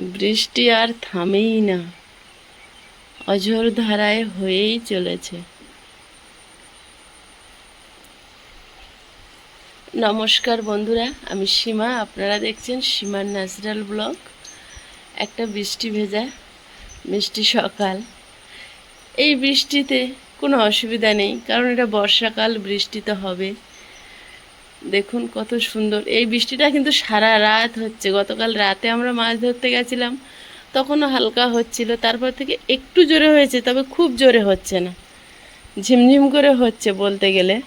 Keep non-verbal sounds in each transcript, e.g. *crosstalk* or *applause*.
বৃষ্টি আর থামেই না। অঝোর ধারায় হয়েই চলেছে। নমস্কার বন্ধুরা, আমি সীমা। আপনারা দেখছেন সীমার ন্যাচারাল ব্লগ। একটা বৃষ্টি ভেজা, মিষ্টি সকাল। এই বৃষ্টিতে কোনো অসুবিধা নেই, কারণ এটা বর্ষাকাল, বৃষ্টি তো হবে দেখুন কত সুন্দর। এই বৃষ্টিটা কিন্তু সারা রাত হচ্ছে। গতকাল রাতে আমরা মাছ ধরতে গেছিলাম, তখনও হালকা হচ্ছিল। তারপর থেকে একটু জোরে হয়েছে, তবে খুব জোরে হচ্ছে না। ঝিমঝিম করে হচ্ছে বলতে গেলে।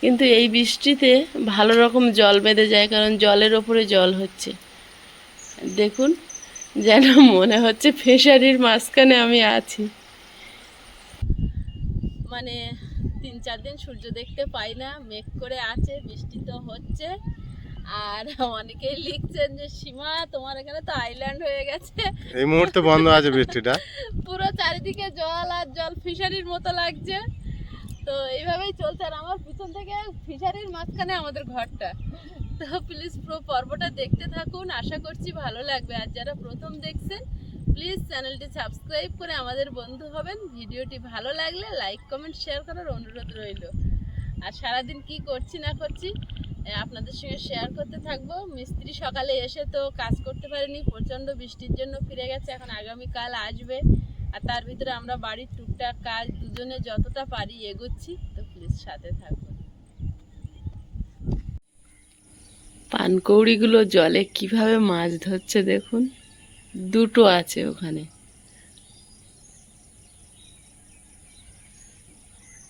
কিন্তু এই বৃষ্টিতে ভালো রকম জল বেঁধে যায়, কারণ জলের ওপরে জল হচ্ছে। দেখুন যেন মনে হচ্ছে ফিশারির মাঝখানে আমি আছি। মানে তিন চার দিন সূর্য দেখতে পাই না মেঘ করে আছে বৃষ্টি তো হচ্ছে। আর অনেকেই লিখছেন যে সীমা তোমার এখানে তো আইল্যান্ড হয়ে গেছে। এই মুহূর্তে বন্ধ আছে বৃষ্টিটা। পুরো চারিদিকে জল আর জল ফিশারির মতো লাগছে। তো এইভাবেই চলছে। আর আমার পিছন থেকে ফিশারির মাঝখানে আমাদের ঘরটা। তো প্লিজ পুরো পর্বটা দেখতে থাকুন। আশা করছি ভালো লাগবে। আর যারা প্রথম দেখছেন প্লিজ চ্যানেলটি সাবস্ক্রাইব করে আমাদের বন্ধু হবেন। ভিডিওটি ভালো লাগলে লাইক, কমেন্ট, শেয়ার করার অনুরোধ রইল। আর সারাদিন কি করছি না করছি আপনাদের সঙ্গে শেয়ার করতে থাকব। মিস্ত্রি সকালে এসে তো কাজ করতে পারেনি, প্রচণ্ড বৃষ্টির জন্য ফিরে গেছে, এখন আগামীকাল আসবে। আর তার ভিতরে আমরা বাড়ির টুকটাক কাজ, দুজনে যতটা পারি এগোচ্ছি, তো প্লিজ সাথে থাকবেন পানকৌড়িগুলো জলে কীভাবে মাছ ধরছে দেখুন। দুটো আছে ওখানে।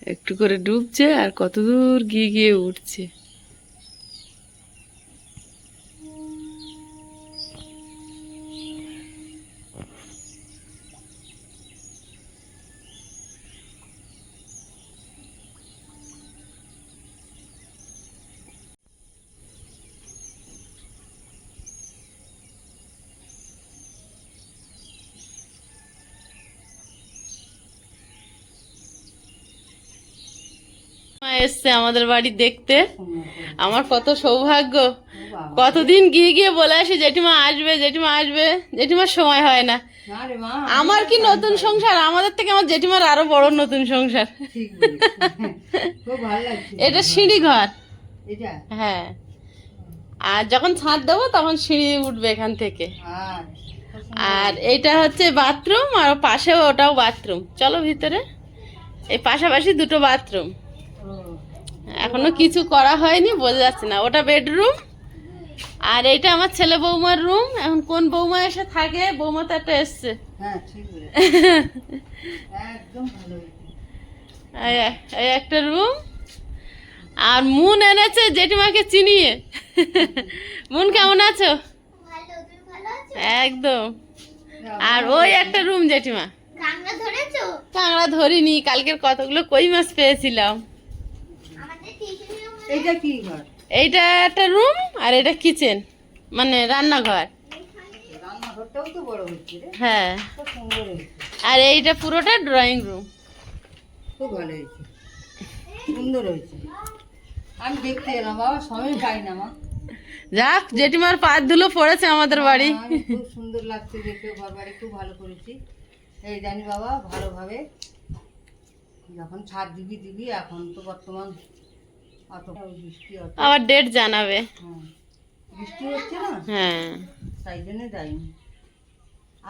একটু করে ডুবছে আর কতদূর গিয়ে গিয়ে উঠছে। এসছে আমাদের বাড়ি দেখতে। আমার কত সৌভাগ্য। কতদিন গিয়ে গিয়ে বলে আসি জেঠিমা আসবে জেঠিমা আসবে। জেঠিমার সময় হয় না। আমার কি নতুন সংসার? আমাদের থেকে আমার জেঠিমার আরও বড় নতুন সংসার। এটা সিঁড়ি ঘর। হ্যাঁ। আর যখন ছাদ দেবো তখন সিঁড়ি উঠবে এখান থেকে। আর? এটা হচ্ছে বাথরুম আর পাশেও ওটাও বাথরুম। চলো ভিতরে। এই পাশাপাশি দুটো বাথরুম। এখনও কিছু করা হয়নি বোঝা যাচ্ছে না। ওটা বেডরুম আর এইটা আমার ছেলে বৌমার রুম এখন কোন বৌমা এসে থাকে? বৌমা তো একটা এসছে। হ্যাঁ। এই একটা রুম আর মুন এনেছে জেঠিমাকে চিনিয়ে। মুন কেমন আছো? একদম। আর ওই একটা রুম জেঠিমা। কাংড়া ধরেছো? কাঁকড়া ধরিনি কালকের কতগুলো কই মাছ পেয়েছিলাম। এইটা কি ঘর? এইটা একটা রুম আর এটা কিচেন মানে রান্নাঘর। রান্নাঘরটাও তো বড় হচ্ছে রে। হ্যাঁ। সুন্দর আর এইটা পুরোটা ড্রয়িং রুম খুব ভালো হয়েছে। সুন্দর হয়েছে। আমি দেখতে এলাম বাবা সময় পাই না মা। যাক জেঠিমার পাঁচ ধুলো পড়েছে আমাদের বাড়ি। খুব সুন্দর লাগছে দেখে ঘর বাড়ি খুব ভালো করেছি। এই জানি বাবা ভালোভাবে। যখন ছাদ দিবি দিবি এখন তো বর্তমান আবার ডেট জানাবে। হ্যাঁ। বৃষ্টি হচ্ছে না? হ্যাঁ। তাই জন্য যাইনি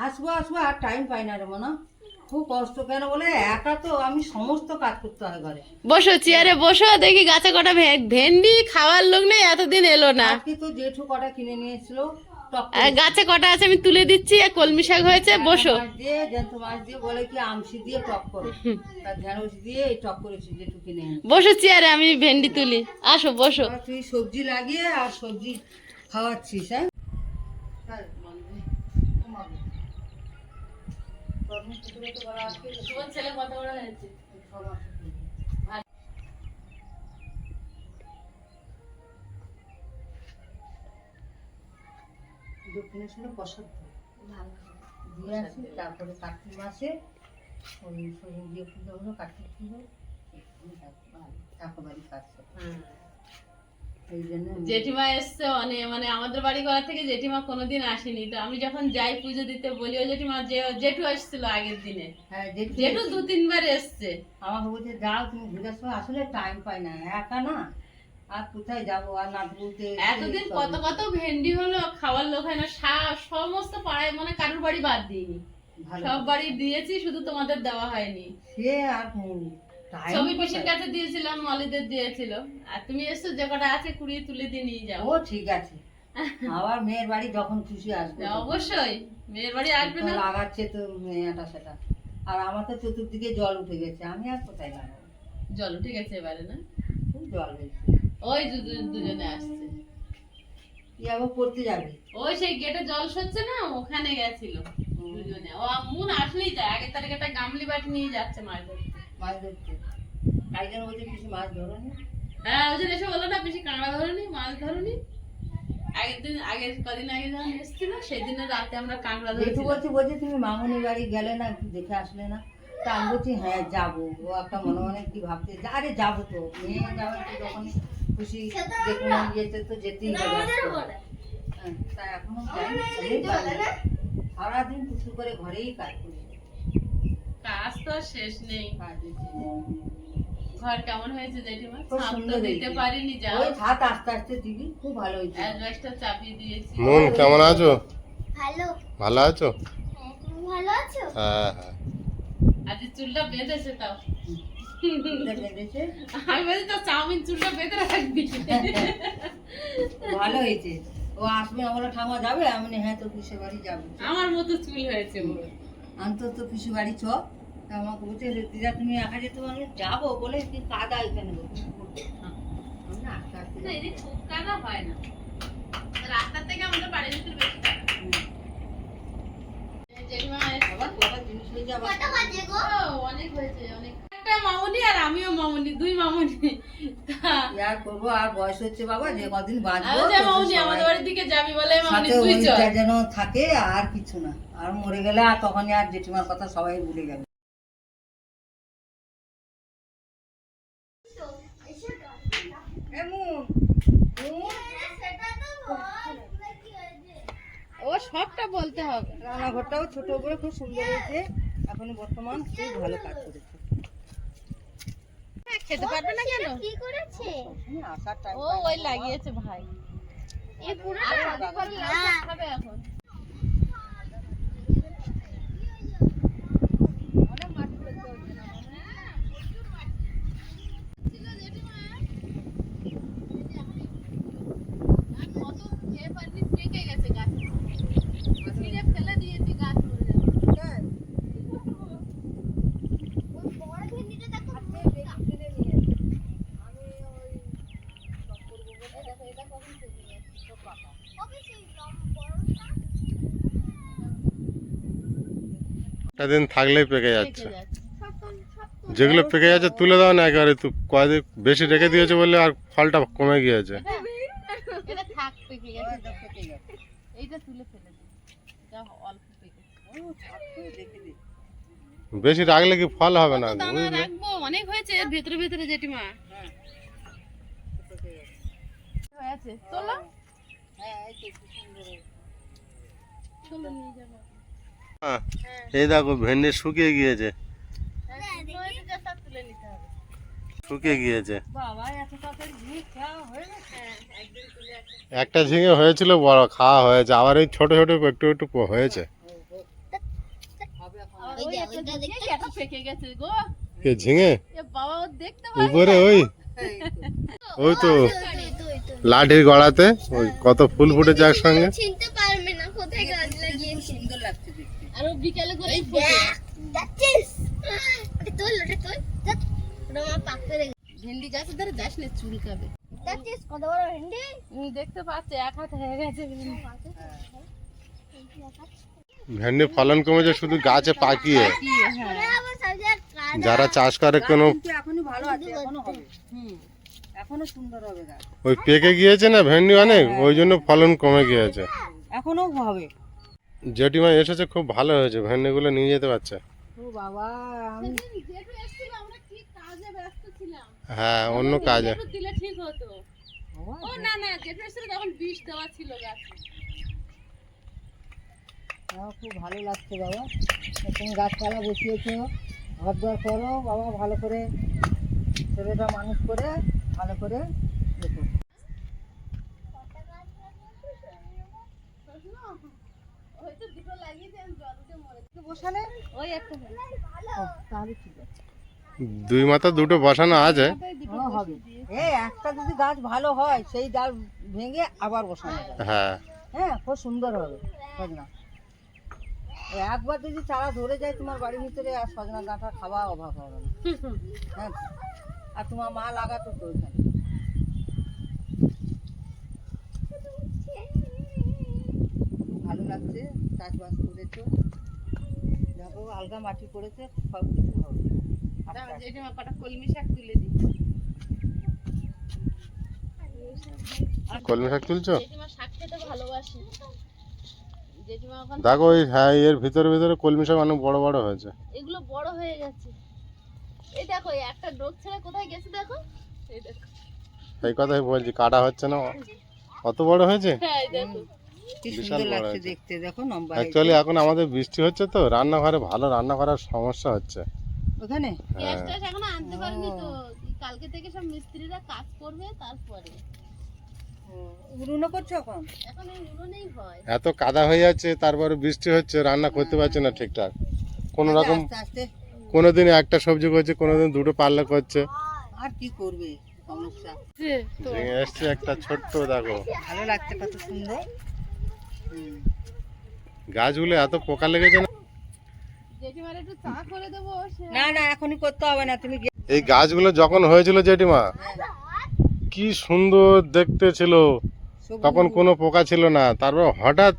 আসব আসব আর টাইম পাই না রে মনে। খুব কষ্ট কেন বলে একা তো আমি সমস্ত কাজ করতে হয় ঘরে। বসো চেয়ারে বসো দেখি গাছে কটা ভেন্ডি খাওয়ার লোক নেই এতদিন এলো না। আজকে তো জেঠু কটা কিনে নিয়ে এসেছিল। টক আর গাছে কটা আছে আমি তুলে দিচ্ছি আর কলমি শাক হয়েছে বসো। মাছ দিয়ে জ্যান্ত মাছ দিয়ে বলে কি আমসি দিয়ে টক করো। তার ঢেঁড়স দিয়ে এই টক করেছি জেঠু কিনে বসো চেয়ারে আমি ভেন্ডি তুলি। আসো বসো। তুই সবজি লাগিয়ে আর সবজি খাওয়াচ্ছিস হ্যাঁ? ছেলে কত বড় হয়েছে। দক্ষিণেশ্বরে প্রসাদ দিয়ে। আসি তারপরে কার্তিক মাসে ওই সবজি দিয়ে পুজো হলো কার্তিক পুজো। ঠাকুর। এই জন্য জেঠিমা এসছে অনেক মানে আমাদের বাড়ি ঘর থেকে জেঠিমা কোনোদিন আসেনি। তো আমি যখন যাই পুজো দিতে বলি ও জেঠিমা যে জেঠু এসেছিল আগের দিনে। হ্যাঁ জেঠু দু তিনবার এসছে। আমাকে বলছে যাও তুমি ঘুরে আসো আসলে টাইম পাই না একা না? আর কোথায় যাব? আর না বলতে এতদিন কত কত ভেন্ডি হলো খাওয়ার লোক হয় না সমস্ত পাড়ায় মানে কারোর বাড়ি বাদ দিইনি। সব বাড়ি দিয়েছি শুধু তোমাদের দেওয়া হয়নি। সে আর ছবি পিসির কাছে দিয়েছিলাম মলিদের দিয়েছিল। আর তুমি এসছো যে কটা আছে কুড়িয়ে তুলে দিয়ে নিয়ে যাও। ও ঠিক আছে। আবার মেয়ের বাড়ি যখন খুশি আসবে অবশ্যই। মেয়ের বাড়ি আসবে না? লাগাচ্ছে তো মেয়েটা সেটা। আর আমার তো চতুর্দিকে জল উঠে গেছে আমি আর কোথায় লাগাবো জল ঠিক আছে এবারে না? খুব জল হয়েছে। ওই দুজনে আসছে। আবার পড়তে যাবে। ওই সেই গেটে জল না ওখানে গেছিল দুজনে। ও মুন আসলেই যায় আগের তারিখে একটা গামলি বাটি নিয়ে যাচ্ছে মাছ ধরতে। মাছ ধরতে। বলছে কিছু মাছ ধরো হ্যাঁ ওই জন্য এসে বলল না বেশি কাঁকড়া ধরনি মাছ ধরনি। আগের দিন আগে কদিন আগে যখন এসেছিল সেই দিনে রাতে আমরা কাঁকড়া ধরেছি বলছে বলছে তুমি মামুনি বাড়ি গেলে না একটু দেখে আসলে না। তা আমি বলছি হ্যাঁ যাব। ও একটা মনে মনে কি ভাবছে আরে যাব তো। মেয়ে যাবে তো যখনই খুশি যে কোনো ইয়েতে তো যেতেই হবে। হ্যাঁ, তা এখনও সারাদিন করে ঘরেই কাজ করি। কাজ তো শেষ নেই। ঘর কেমন হয়েছে জেঠিমা? দিতে পারিনি যাও। ওই ছাদ আস্তে আস্তে দিবি খুব ভালো হয়েছে। অ্যাডভাইসটা চাপিয়ে দিয়েছি। মন কেমন আছো? ভালো। ভালো আছো? হ্যাঁ, তুমি ভালো আছো? হ্যাঁ হ্যাঁ। আজ চুলটা বেঁধেছে তাও। আমি বলছি তো চাউমিন চুলটা বেঁধে রাখবি। ভালো হয়েছে। ও আসবে আমরা ঠামা যাবে? আমি হ্যাঁ তো পিসে বাড়ি যাব। আমার মতো চুল হয়েছে ওর অন্তত পিসু বাড়ি চ। আমাকে বলছে দিদা তুমি একা যেতে পারবে যাব বলে কি কাদা এখানে। না। এদিকে খুব কাদা হয় না। রাস্তার থেকে আমাদের বাড়ির ভিতরে বেশি কাদা জেঠিমা আবার কটা জিনিস হয়ে যাবে। কটা বাজে গো? ও, অনেক হয়েছে অনেক। একটা মামুনি আর আমিও মামুনি দুই মামুনি। আর করব? আর বয়স হচ্ছে বাবা যে কদিন বাঁচবো মামুনি আমাদের বাড়ির দিকে যাবি বলে মামুনি তুই চল যেন থাকে আর কিছু না। আর মরে গেলে আর তখনই আর জেঠিমার কথা সবাই ভুলে যাবে। এমন সেটা তো বল কি হয়েছে ও সবটা বলতে হবে। রান্নাঘরটাও ছোট করে খুব সুন্দর হয়েছে। এখন বর্তমান খুব ভালো কাজ করেছে। খেতে পারবে না কেন? কি করেছে? ও ওই লাগিয়েছে ভাই। এই পুরো খাবে এখন কত খেয়ে পারলি পেকে গেছে গাছ ছিঁড়ে ফেলে দিয়েছি গাছ মরে যাবে ওই বড় ভেন্ডিটা দেখো কবে সেই লম- বড়টা? একটা দিন থাকলেই পেকে যাচ্ছে? যেগুলো পেকে যাচ্ছে তুলে দাও না একেবারে তুই কয়দিন বেশি রেখে দিয়েছে বলে আর ফলটা কমে গিয়েছে। এটা থাক পেকে গেছে। এটা পেকে গেছে। এইটা তুলে ফেলে দিই যা অল্প পেকে ও, থাকতে রেখে দে। বেশি রাখলে কি ফল হবে না? অনেক হয়েছে ভেতরে ভেতরে জেঠিমা। হ্যাঁ, হয়েছে। তোলো। হ্যাঁ, এই হ্যাঁ, এই দেখো ভেন্ডি শুকিয়ে গিয়েছে। শুকিয়ে গিয়েছে। একটা ঝিঙে হয়েছিল বড় খাওয়া হয়েছে। আবার এই ছোট ছোট একটু একটু হয়েছে। ঝিঙে? উপরে ওই? ওই তো। তুই লাঠির গড়াতে ওই কত ফুল ফুটেছে একসঙ্গে। ভেন্ডি গাছের ধারে যাস না চুলকাবে। কত বড় ভেন্ডি? দেখতে পাচ্ছে এক হাত হয়ে গেছে ভেন্ডি। ফলন কমেছে শুধু গাছে পাকিয়ে। হ্যাঁ। যারা চাষ করে কোনো এখনই ভালো আছে এখনও হবে। হুম। এখনও সুন্দর হবে গাছ। ওই পেকে গিয়েছে না ভেন্ডি অনেক? ওই জন্য ফলন কমে গিয়েছে। এখনও হবে। জেঠিমা এসেছে খুব ভালো হয়েছে। ভেন্ডিগুলো নিয়ে যেতে পারছে। ও বাবা আমি যেটু এসেছিল আমরা কি কাজে ব্যস্ত ছিলাম? হ্যাঁ অন্য কাজে। দিলে ঠিক হতো। ও না না ছিল তখন বিষ দেওয়া ছিল গাছে। খুব ভালো লাগছে বাবা। তুমি গাছপালা বসিয়েছো। ঘর দর করো বাবা ভালো করে ছেলেটা মানুষ করে ভালো করে দুই মাথা দুটো বসানো আছে। হবে। এই একটা যদি গাছ ভালো হয় সেই ডাল ভেঙে আবার বসানো হ্যাঁ। হ্যাঁ খুব সুন্দর হবে সজনা। একবার যদি চারা ধরে যায় তোমার বাড়ির ভিতরে আর সজনা ডাঁটা খাওয়া অভাব হবে না। হ্যাঁ। আর তোমার মা লাগাতো তো ওইখানে ভালো লাগছে চাষবাস করেছ। দেখো আলগা মাটি করেছে সব কিছু হবে দাঁড়া, কলমি শাক তুলে দিই। কলমি শাক তুলছো? শাক খেতে ভালোবাসি। জেঠিমা দেখো হ্যাঁ এর ভিতরে ভিতরে কলমি শাক অনেক বড় বড় হয়েছে। এগুলো বড় হয়ে গেছে। এই দেখো একটা ডোক ছেড়ে কোথায় গেছে দেখো? এই দেখো। এই কথাই বলছি কাটা হচ্ছে না অত বড় হয়েছে? হ্যাঁ এই দেখো। কি বিশাল সুন্দর বড় লাগছে হয়েছে। দেখতে দেখো লম্বা অ্যাকচুয়ালি এখন আমাদের বৃষ্টি হচ্ছে তো রান্নাঘরে ভালো রান্না করার সমস্যা হচ্ছে। ওখানে? গ্যাস আনতে পারিনি তো কালকে থেকে সব মিস্ত্রিরা কাজ করবে তারপরে। হয়। এত কাদা হয়ে যাচ্ছে তারপরে বৃষ্টি হচ্ছে রান্না করতে পারছে না ঠিকঠাক। কোনো রকম আস্তে কোনোদিন একটা সবজি করছে কোনোদিন দুটো পাল্লা করছে। আর কি করবে সমস্যা? এসছে একটা ছোট্ট দেখো। ভালো লাগছে কত সুন্দর। গাছগুলো এত পোকা লেগেছে না? জেঠিমার একটু চা করে দেবো সে না না এখনই করতে হবে না তুমি এই গাছগুলো যখন হয়েছিল জেঠিমা কি সুন্দর দেখতে ছিল। তখন কোনো পোকা ছিল না। তারপর হঠাৎ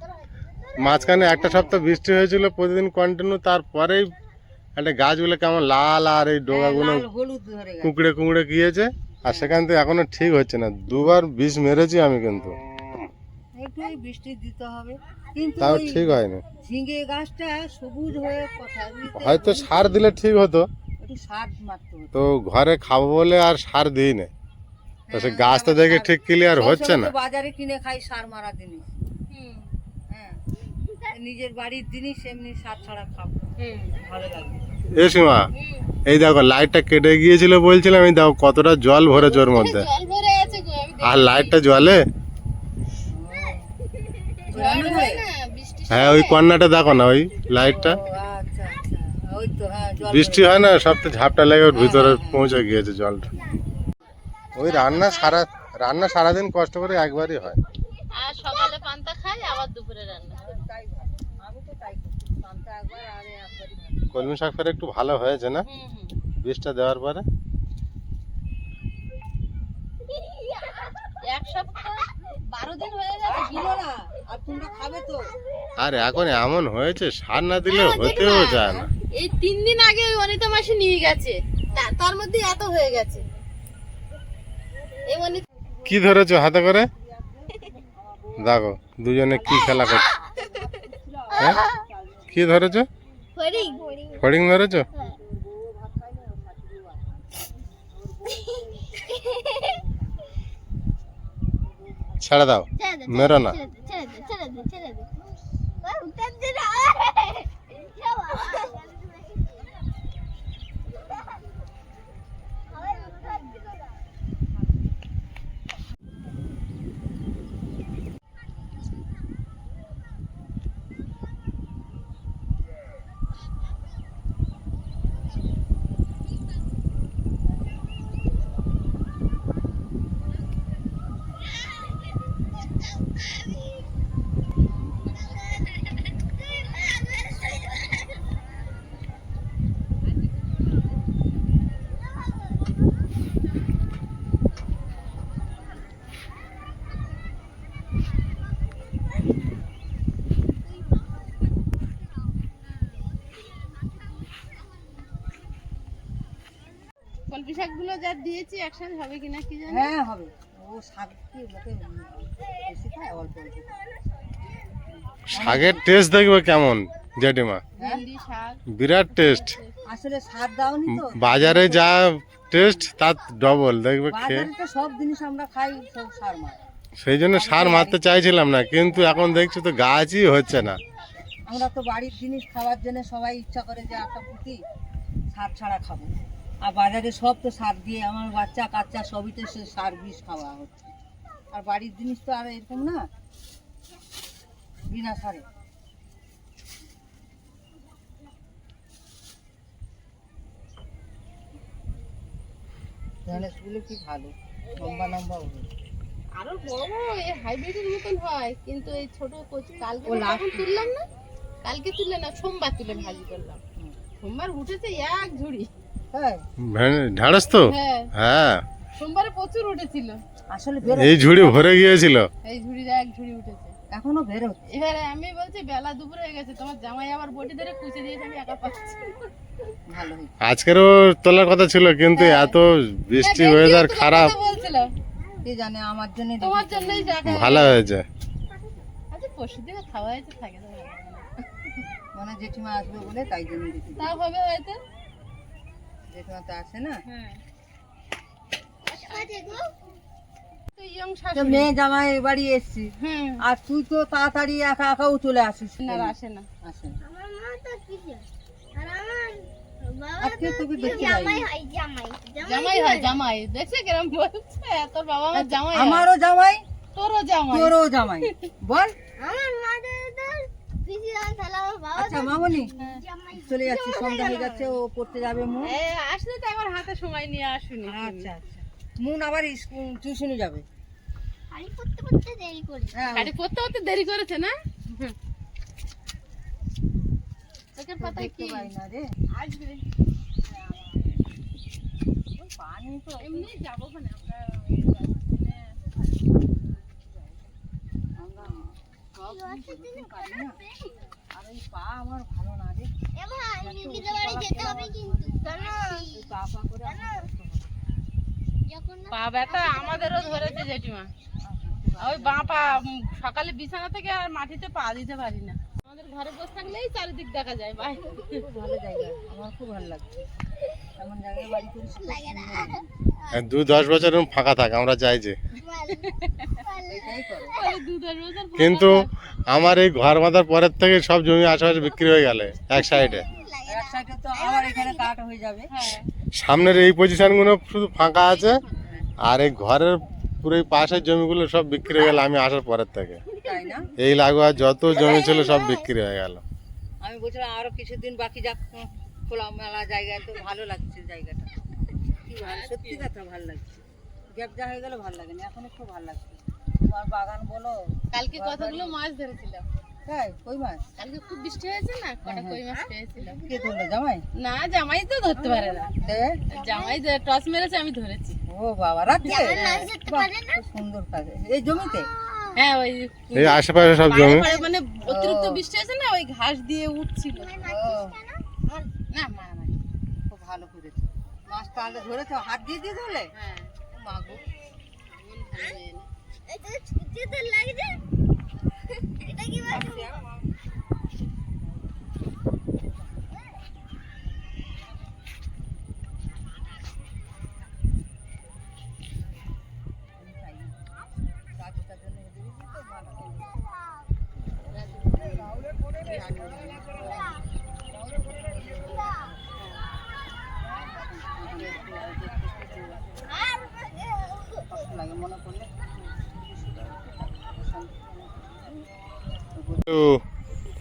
মাঝখানে একটা সপ্তাহ বৃষ্টি হয়েছিল প্রতিদিন কন্টিনিউ তারপরেই একটা গাছগুলো কেমন লাল আর এই ডোগাগুলো হলুদ ধরে কুঁকড়ে কুঁকড়ে গিয়েছে আর সেখান থেকে এখনও ঠিক হচ্ছে না। দুবার বিষ মেরেছি আমি কিন্তু। একটু বৃষ্টি দিতে হবে। কিন্তু তাও ঠিক হয়নি। ঝিঙে গাছটা সবুজ হয়ে কথা হয়তো সার দিলে ঠিক হতো। সার তো ঘরে খাব বলে আর সার দিই না তো সে গাছটা দেখে ঠিক ক্লিয়ার হচ্ছে না। বাজারে কিনে খাই সার মারা হ্যাঁ নিজের বাড়ির জিনিস এমনি সার ছাড়া খাব। ভালো লাগবে এ সীমা এই দেখো লাইটটা কেটে গিয়েছিল বলছিলাম এই দেখো কতটা জল মধ্যে। জল ভরে আছে গো আমি আর লাইটটা বৃষ্টি হ্যাঁ ওই কর্নারটা দেখো না ওই লাইটটা? আচ্ছা আচ্ছা। ওই তো হ্যাঁ জল বৃষ্টি হয় না সব তো ঝাপটা লেগে ওর ভিতরে পৌঁছে গিয়েছে জলটা। ওই রান্না সারা রান্না সারাদিন কষ্ট করে একবারই হয়। আর সকালে পান্তা খাই আবার দুপুরে রান্না করি। তাই ভালো। আমি তো তাই করি। পান্তা একবার আর এ একবারই ভালো। কলমি শাক ফের একটু ভালো হয়েছে না? বীজটা দেওয়ার পরে? হয়ে আর এখন এমন হয়েছে সার না দিলে হতেও চায় না। এই তিন দিন আগে ওই অনিতা মাসি নিয়ে গেছে। তার মধ্যে এত হয়ে গেছে। কি ধরেছো হাতে করে? দেখো দুজনে কি খেলা করছে? হ্যাঁ? কি ধরেছো? হরিং ফড়িং ধরেছো? ছেড়ে দাও। মেরো না। ছেড়ে দাও ছেড়ে দে ছেড়ে দে যা দিয়েছি একসাথে হবে কিনা কি জানি। হ্যাঁ হবে। ও শাক কি লোকে বেশি খায়? অল্প অল্প শাকের টেস্ট দেখবে কেমন জেঠিমা? বিরাট টেস্ট আসলে সার দাওনি তো। বাজারে যা টেস্ট তার ডবল দেখবে খেয়ে। বাজারে তো সব জিনিস আমরা খাই সব সার মার। সেই জন্য সার মারতে চাইছিলাম না কিন্তু এখন দেখছি তো গাছই হচ্ছে না। আমরা তো বাড়ির জিনিস খাওয়ার জন্য সবাই ইচ্ছা করে যে একটা পুঁতি সার ছাড়া খাব। আর বাজারে সব তো সার দিয়ে আমার বাচ্চা কাচ্চা সবই তো সে সার বিষ খাওয়া হচ্ছে। আর বাড়ির জিনিস তো আর এরকম না বিনা সারে। কি ভালো? লম্বা লম্বা হবে আরও বড় এই হাইব্রিডের মতন হয়। কিন্তু এই ছোট কচি কালকে তুললাম না কালকে তুললে না সোমবার তুলে ভাজি করলাম। সোমবার উঠেছে এক ঝুড়ি। হ্যাঁ। ঢেঁড়স তো? হ্যাঁ। হ্যাঁ। সোমবারে প্রচুর উঠেছিল। আসলে বেরো এই ঝুড়ি ভরে গিয়েছিল। এই ঝুড়ি এক ঝুড়ি উঠেছে। এখনও বেরো এবারে আমি বলছি বেলা দুপুর হয়ে গেছে তোমার জামাই আবার বটি ধরে কুচে দিয়েছে আমি একা পাচ্ছি ভালো আজকেরও তোলার কথা ছিল কিন্তু এত বৃষ্টি ওয়েদার খারাপ। বলছিল কে জানে আমার জন্য তোমার জন্যই রাখা ভালো হয়েছে। আচ্ছা পরশু দিনে খাওয়া হয়েছে থাকে। মানে জেঠিমা আসবে বলে তাই জন্য তাও হবে হয়তো। জেঠিমা তো আসে না? হ্যাঁ। মেয়ে জামাই বাড়ি এসছি। আর তুই তো তাড়াতাড়ি একা একাও চলে আসিস। না আসে না। আসে না। আমার মা তো কিছু আর আমার বাবা আজকে তোকে দেখতে জামাই হয় জামাই। জামাই হয় জামাই। দেখছে কিরম বলছে? তোর বাবা আমার জামাই আমারও জামাই তোরও জামাই। তোরও জামাই। বল। আমার মা বাবা আচ্ছা মামনি। জামাই চলে যাচ্ছি সন্ধ্যা হয়ে যাচ্ছে ও পড়তে যাবে মুন। এ, আসলে তো একবার হাতে সময় নিয়ে আসুনি আচ্ছা আচ্ছা। মুন আবার স্কুল টিউশনে যাবে। দেরি করে। হ্যাঁ। গাড়ি পড়তে পড়তে দেরি করেছে না? কি? রে। আসবে। পানি তো এমনি যাব ওখানে আমরা আমরা সব জিনিস পারি না আর এই পা আমার ভালো না রে। পা হয়। ব্যথা আমাদেরও ধরেছে জেঠিমা। ওই বাঁ পা সকালে বিছানা থেকে আর মাটিতে পা দিতে পারি না। আমাদের ঘরে বসে থাকলেই চারিদিক দেখা যায় ভাই। ভালো জায়গা আমার খুব ভালো লাগছে। এমন জায়গায় বাড়ি। আর দু দশ বছর ফাঁকা থাক আমরা যাই যে। কিন্তু আমার এই ঘর বাঁধার পরের থেকে সব জমি আশেপাশে বিক্রি হয়ে গেলে এক সাইডে। এক সাইডে তো আবার এখানে কাট হয়ে যাবে। হ্যাঁ সামনের এই পজিশনগুলো শুধু ফাঁকা আছে আর এই ঘরের পুরো এই পাশের জমিগুলো সব বিক্রি হয়ে গেল আমি আসার পরের থেকে। তাই না? এই লাগোয়া যত জমি ছিল সব বিক্রি হয়ে গেল। আমি বলছিলাম আরও কিছুদিন বাকি যাক খোলামেলা জায়গায় তো ভালো লাগছে জায়গাটা। কি ভালো সত্যি কথা ভালো লাগছে। গ্যাপ যা হয়ে গেল ভালো লাগে না এখন একটু ভালো লাগছে। তোমার বাগান বলো কালকে কতগুলো মাছ ধরেছিলাম? তাই কই মাছ? কালকে খুব বৃষ্টি হয়েছে না? কটা কই মাছ পেয়েছিলাম? কে ধরলো জামাই? না জামাই তো ধরতে পারে না। জামাই টস মেরেছে আমি ধরেছি। ও বাবা সুন্দর কাজে। এই জমিতে? হ্যাঁ ওই এই আশেপাশে সব জমি? মানে অতিরিক্ত বৃষ্টি হয়েছে না ওই ঘাস দিয়ে উঠছিল। ও। না মা। খুব ভালো করেছে। মাছ তাহলে ধরেছো হাত দিয়ে দিয়ে ধরলে? হ্যাঁ। মাগো এটা ছুটে তো লাগছে এটা কি মাছ কাজটার জন্য দিয়েছি তো ভালো করে। কষ্ট লাগে মনে করলে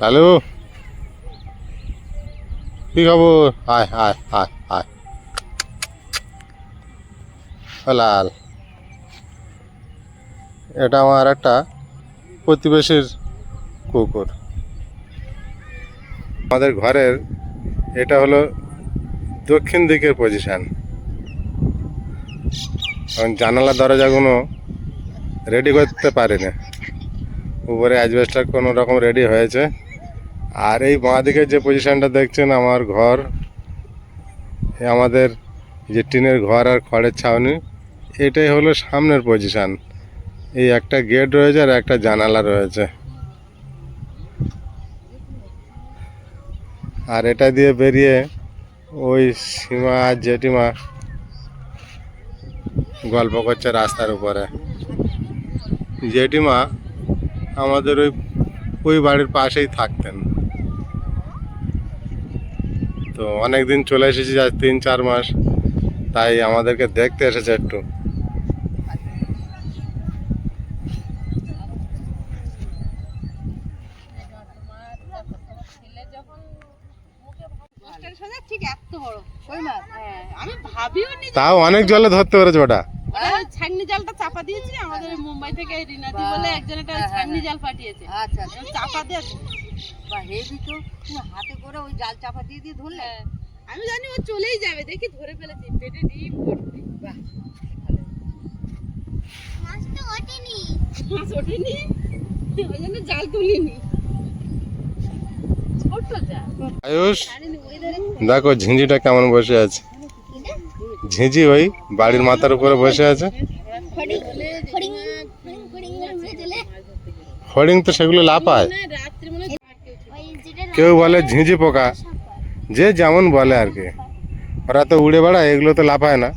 লালু, কি খবর? আয় আয় আয় আয় লাল। এটা আমার একটা প্রতিবেশীর কুকুর। আমাদের ঘরের এটা হলো দক্ষিণ দিকের পজিশন জানালা দরজাগুলো রেডি করতে পারিনি। উপরে অ্যাজবেস্টার কোনো রকম রেডি হয়েছে। আর এই বাঁ দিকের যে পজিশনটা দেখছেন, আমার ঘর আমাদের যে টিনের ঘর আর খড়ের ছাউনি, এটাই হলো সামনের পজিশন এই একটা গেট রয়েছে আর একটা জানালা রয়েছে। আর এটা দিয়ে বেরিয়ে ওই সীমা আর জেঠিমা গল্প করছে রাস্তার উপরে। জেঠিমা আমাদের ওই ওই বাড়ির পাশেই থাকতেন। তো অনেক দিন চলে এসেছি আজ তিন চার মাস। তাই আমাদেরকে দেখতে এসেছে একটু। হ্যাঁ। তাও অনেক জলে ধরতে পেরেছে ওটা ওটা ওই ছাগনি জালটা চাপা দিয়েছি আমাদের মুম্বাই থেকে রিনাদি বলে একজন একটা ওই ছাগনি জাল পাঠিয়েছে। আচ্ছা চাপা দিয়ে বা হেভি তো। তুমি হাতে করে ওই জাল চাপা দিয়ে দিয়ে ধরলে? হ্যাঁ, আমি জানি ও চলেই যাবে দেখি ধরে ফেলেছি পেটে ডিম ভর্তি। বাহ মাছটা ওঠেনি। মাছ ওঠেনি? ওই জন্য জাল তুলিনি। ছোট আয়ুষ জানিনি ওই ধারে দেখো ঝিঁঝিটা কেমন বসে আছে। ঝিঁঝি ওই বাড়ির মাথার উপরে বসে আছে। হরিং তো সেগুলো লাপায় না হয় কেউ বলে ঝিঁঝি পোকা। যে যেমন বলে আর কি। ওরা তো উড়ে বেড়ায় এগুলো তো লাফায় না।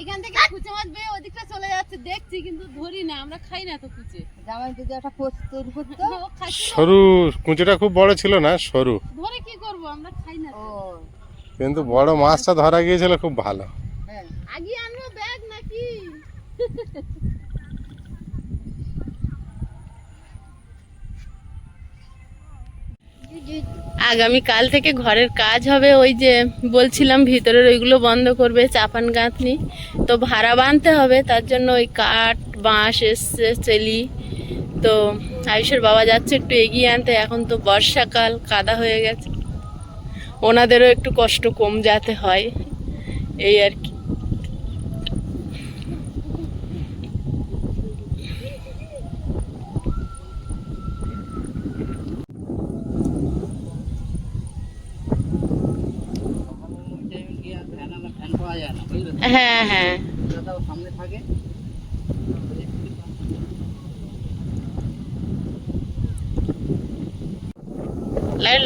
এইখান থেকে কুচে মাছ বেয়ে ওদিকটা চলে যাচ্ছে দেখছি কিন্তু ধরি না আমরা খাই না তো কুচে জামাই যদি একটা পোস্ট তৈরি করতো ও খাচ্ছি না। সরু কুঁচোটা খুব বড় ছিল না সরু। ধরে কি করব আমরা খাই না কিন্তু বড় মাছটা ধরা গিয়েছিল খুব ভালো। হ্যাঁ। আগে আগামী কাল থেকে ঘরের কাজ হবে, ওই যে বলছিলাম ভিতরের ওইগুলো বন্ধ করবে, চাপান গাঁথনি। তো ভাড়া বাঁধতে হবে, তার জন্য ওই কাঠ, বাঁশ, এসছে, চেলি। তো আয়ুষের বাবা যাচ্ছে একটু এগিয়ে আনতে, এখন তো বর্ষাকাল, কাদা হয়ে গেছে। ওনাদেরও একটু কষ্ট কম যাতে হয়, এই আর কি হ্যাঁ হ্যাঁ সামনে থাকে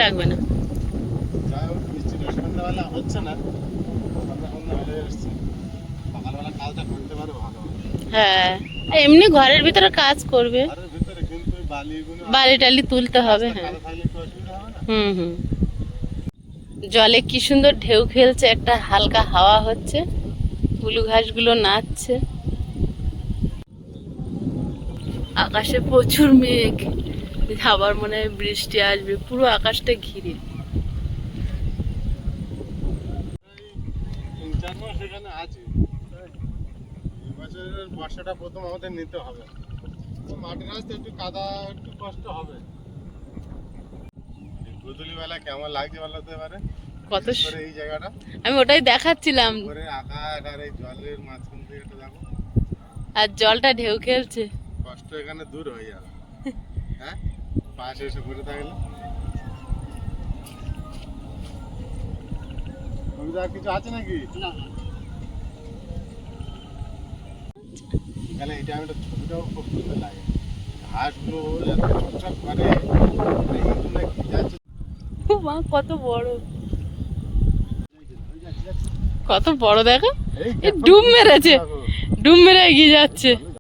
লাগবে না। হ্যাঁ এমনি ঘরের ভিতরে কাজ করবে। বালি টালি তুলতে হবে হ্যাঁ। হুম হুম। জলে কি সুন্দর ঢেউ খেলছে, একটা হালকা হাওয়া হচ্ছে, উলু ঘাসগুলো নাচছে। আকাশে প্রচুর মেঘ। *laughs* আবার মনে হয় বৃষ্টি আসবে পুরো আকাশটা ঘিরে। বর্ষাটা প্রথম আমাদের নিতে হবে। তো মাটির রাস্তা একটু কাদা একটু কষ্ট হবে। কেমন লাগছে বলো তো এবারে? কত এই জায়গাটা। আমি ওটাই দেখাচ্ছিলাম। আকাশ আর এই জলের মাঝখান একটু দেখো। আর জলটা ঢেউ খেলছে। কষ্ট এখানে দূর হয়ে যাবে। *laughs* হ্যাঁ? পাশে এসে বসে থাকলে আর কিছু আছে নাকি? তাহলে এই টাইমটা ছবিটাও খুব সুন্দর লাগে। ঘাসগুলো এত করে এইগুলো কি যাচ্ছে? মা কত বড়। কত বড় দেখো। ডুব মেরেছে। ডুব মেরে এগিয়ে যাচ্ছে।